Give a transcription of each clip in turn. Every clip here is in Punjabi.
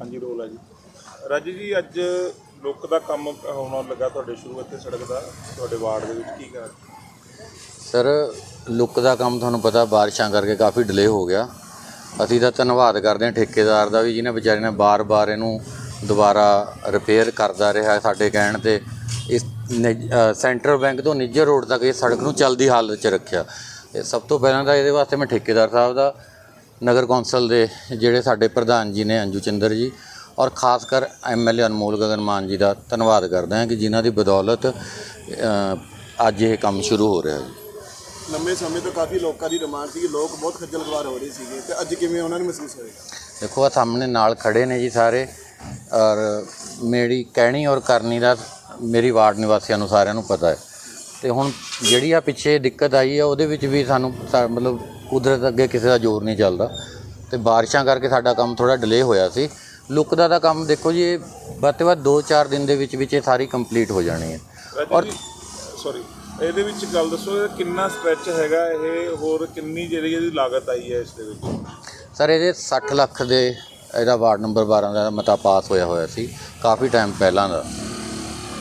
ਹਾਂਜੀ ਰੋਲ ਹੈ ਜੀ। ਰਾਜੂ ਜੀ ਅੱਜ ਲੁੱਕ ਦਾ ਕੰਮ ਹੋਣ ਲੱਗਾ ਤੁਹਾਡੇ ਸ਼ੁਰੂ ਇੱਥੇ ਸੜਕ ਦਾ। ਤੁਹਾਡੇ ਵਾਰਡ ਦੇ ਵਿੱਚ ਕੀ ਕਰ ਸਰ ਲੁੱਕ ਦਾ ਕੰਮ ਤੁਹਾਨੂੰ ਪਤਾ ਬਾਰਿਸ਼ਾਂ ਕਰਕੇ ਕਾਫੀ ਡਿਲੇ ਹੋ ਗਿਆ। ਅਸੀਂ ਤਾਂ ਧੰਨਵਾਦ ਕਰਦੇ ਹਾਂ ਠੇਕੇਦਾਰ ਦਾ ਵੀ ਜਿਹਨੇ ਵਿਚਾਰੇ ਨੇ ਬਾਰ-ਬਾਰ ਇਹਨੂੰ ਦੁਬਾਰਾ ਰਿਪੇਅਰ ਕਰਦਾ ਰਿਹਾ ਸਾਡੇ ਕਹਿਣ ਤੇ। ਇਸ ਨਿਜ- ਅ, ਸੈਂਟਰਲ ਬੈਂਕ ਤੋਂ ਨਿੱਜਰ ਰੋਡ ਤੱਕ ਇਹ ਸੜਕ ਨੂੰ ਚੱਲਦੀ ਹਾਲਤ 'ਚ ਰੱਖਿਆ। ਇਹ ਸਭ ਤੋਂ ਪਹਿਲਾਂ ਤਾਂ ਇਹਦੇ ਵਾਸਤੇ ਮੈਂ ਠੇਕੇਦਾਰ ਸਾਹਿਬ ਦਾ ਨਗਰ ਕੌਂਸਲ ਦੇ ਜਿਹੜੇ ਸਾਡੇ ਪ੍ਰਧਾਨ ਜੀ ਨੇ ਅੰਜੂ ਚੰਦਰ ਜੀ ਔਰ ਖਾਸ ਕਰ ਐਮਐਲਏ ਅਨਮੋਲ ਗਗਨ ਮਾਨ ਜੀ ਦਾ ਧੰਨਵਾਦ ਕਰਦਾ ਹਾਂ ਕਿ ਜਿਨ੍ਹਾਂ ਦੀ ਬਦੌਲਤ ਅੱਜ ਇਹ ਕੰਮ ਸ਼ੁਰੂ ਹੋ ਰਿਹਾ ਜੀ। ਲੰਮੇ ਸਮੇਂ ਤੋਂ ਕਾਫੀ ਲੋਕਾਂ ਦੀ ਡਿਮਾਂਡ ਸੀ ਕਿ ਲੋਕ ਬਹੁਤ ਖੱਜਲ ਖਵਾਰ ਹੋ ਰਹੇ ਸੀਗੇ ਤੇ ਅੱਜ ਕਿਵੇਂ ਉਹਨਾਂ ਨੂੰ ਮਹਿਸੂਸ ਹੋਏਗਾ ਦੇਖੋ ਆ ਸਾਹਮਣੇ ਨਾਲ ਖੜੇ ਨੇ ਜੀ ਸਾਰੇ ਔਰ ਮੇਰੀ ਕਹਿਣੀ ਔਰ ਕਰਨੀ ਦਾ ਮੇਰੀ ਵਾਰਡ ਨਿਵਾਸੀਆਂ ਨੂੰ ਸਾਰਿਆਂ ਨੂੰ ਪਤਾ ਹੈ। ਤੇ ਹੁਣ ਜਿਹੜੀ ਆ ਪਿੱਛੇ ਦਿੱਕਤ ਆਈ ਹੈ ਉਹਦੇ ਵਿੱਚ ਵੀ ਸਾਨੂੰ ਮਤਲਬ ਕੁਦਰਤ ਅੱਗੇ ਕਿਸੇ ਦਾ ਜ਼ੋਰ ਨਹੀਂ ਚੱਲਦਾ ਤੇ ਬਾਰਿਸ਼ਾਂ ਕਰਕੇ ਸਾਡਾ ਕੰਮ ਥੋੜਾ ਡਿਲੇ ਹੋਇਆ ਸੀ। ਲੁੱਕ ਦਾ ਤਾਂ ਕੰਮ ਦੇਖੋ ਜੀ ਇਹ ਵੱਧ ਤੋਂ ਵੱਧ 2-4 ਦਿਨ ਦੇ ਵਿੱਚ ਵਿੱਚ ਇਹ ਸਾਰੀ ਕੰਪਲੀਟ ਹੋ ਜਾਣੀ ਹੈ। ਜੀ ਸੌਰੀ ਇਹਦੇ ਵਿੱਚ ਗੱਲ ਦੱਸੋ ਕਿੰਨਾ ਸਟ੍ਰੈਚ ਹੈਗਾ ਇਹ ਹੋਰ ਕਿੰਨੀ ਜਿਹੜੀ ਇਹਦੀ ਲਾਗਤ ਆਈ ਹੈ ਇਸ ਦੇ ਵਿੱਚ? ਸਰ ਇਹਦੇ 60 ਲੱਖ ਦੇ ਇਹਦਾ ਵਾਰਡ ਨੰਬਰ 12 ਦਾ ਮਤਾ ਪਾਸ ਹੋਇਆ ਹੋਇਆ ਸੀ ਕਾਫੀ ਟਾਈਮ ਪਹਿਲਾਂ ਦਾ।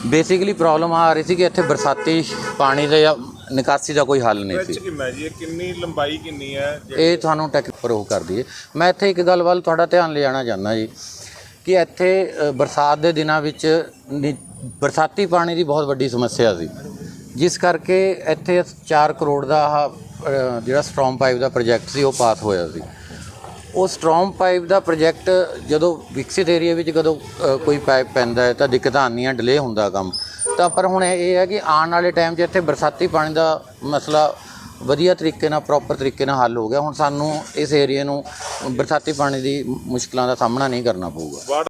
ਬੇਸਿਕਲੀ ਪ੍ਰੋਬਲਮ ਆ ਰਹੀ ਸੀ ਕਿ ਇੱਥੇ ਬਰਸਾਤੀ ਪਾਣੀ ਦੇ ਜਾਂ ਨਿਕਾਸੀ ਦਾ ਕੋਈ ਹੱਲ ਨਹੀਂ ਸੀ। ਸਟ੍ਰੈਚ ਕਿੰਨਾ ਜੀ? ਇਹ ਕਿੰਨੀ ਲੰਬਾਈ ਕਿੰਨੀ ਹੈ? ਜਿਹੜੀ- ਇਹ ਤੁਹਾਨੂੰ ਟੈਕ ਪਰ ਉਹ ਕਰ ਦਈਏ ਮੈਂ ਇੱਥੇ ਇੱਕ ਗੱਲ ਵੱਲ ਤੁਹਾਡਾ ਧਿਆਨ ਲਿਆਉਣਾ ਚਾਹੁੰਦਾ ਜੀ ਕਿ ਇੱਥੇ ਅ, ਬਰਸਾਤ ਦੇ ਦਿਨਾਂ ਵਿੱਚ ਨਿ- ਬਰਸਾਤੀ ਪਾਣੀ ਦੀ ਬਹੁਤ ਵੱਡੀ ਸਮੱਸਿਆ ਸੀ। ਜਿਸ ਕਰਕੇ ਇੱਥੇ 4 ਕਰੋੜ ਦਾ ਆਹ, ਅ, ਜਿਹੜਾ ਸਟ੍ਰੋਮ ਪਾਈਪ ਦਾ ਪ੍ਰੋਜੈਕਟ ਸੀ ਉਹ ਪਾਸ ਹੋਇਆ ਸੀ। ਉਹ ਸਟ੍ਰੋਮ ਪਾਈਪ ਦਾ ਪ੍ਰੋਜੈਕਟ ਜਦੋਂ ਵਿਕਸਿਤ ਏਰੀਆ ਵਿੱਚ ਕਦੋਂ ਅ, ਕੋਈ ਪਾਈਪ ਪੈਂਦਾ ਹੈ ਤਾਂ ਦਿੱਕਤਾਂ ਆਉਂਦੀਆਂ ਡਿਲੇ ਹੁੰਦਾ ਕੰਮ। ਤਾਂ ਪਰ ਹੁਣ ਇਹ ਹੈ ਕਿ ਆਉਣ ਵਾਲੇ ਟਾਈਮ 'ਚ ਇੱਥੇ ਬਰਸਾਤੀ ਪਾਣੀ ਦਾ ਮਸਲਾ ਵਧੀਆ ਤਰੀਕੇ ਨਾਲ ਪ੍ਰੋਪਰ ਤਰੀਕੇ ਨਾਲ ਹੱਲ ਹੋ ਗਿਆ। ਹੁਣ ਸਾਨੂੰ ਇਸ ਏਰੀਏ ਨੂੰ ਬਰਸਾਤੀ ਪਾਣੀ ਦੀ ਮੁਸ਼ਕਲਾਂ ਦਾ ਸਾਹਮਣਾ ਨਹੀਂ ਕਰਨਾ ਪਊਗਾ।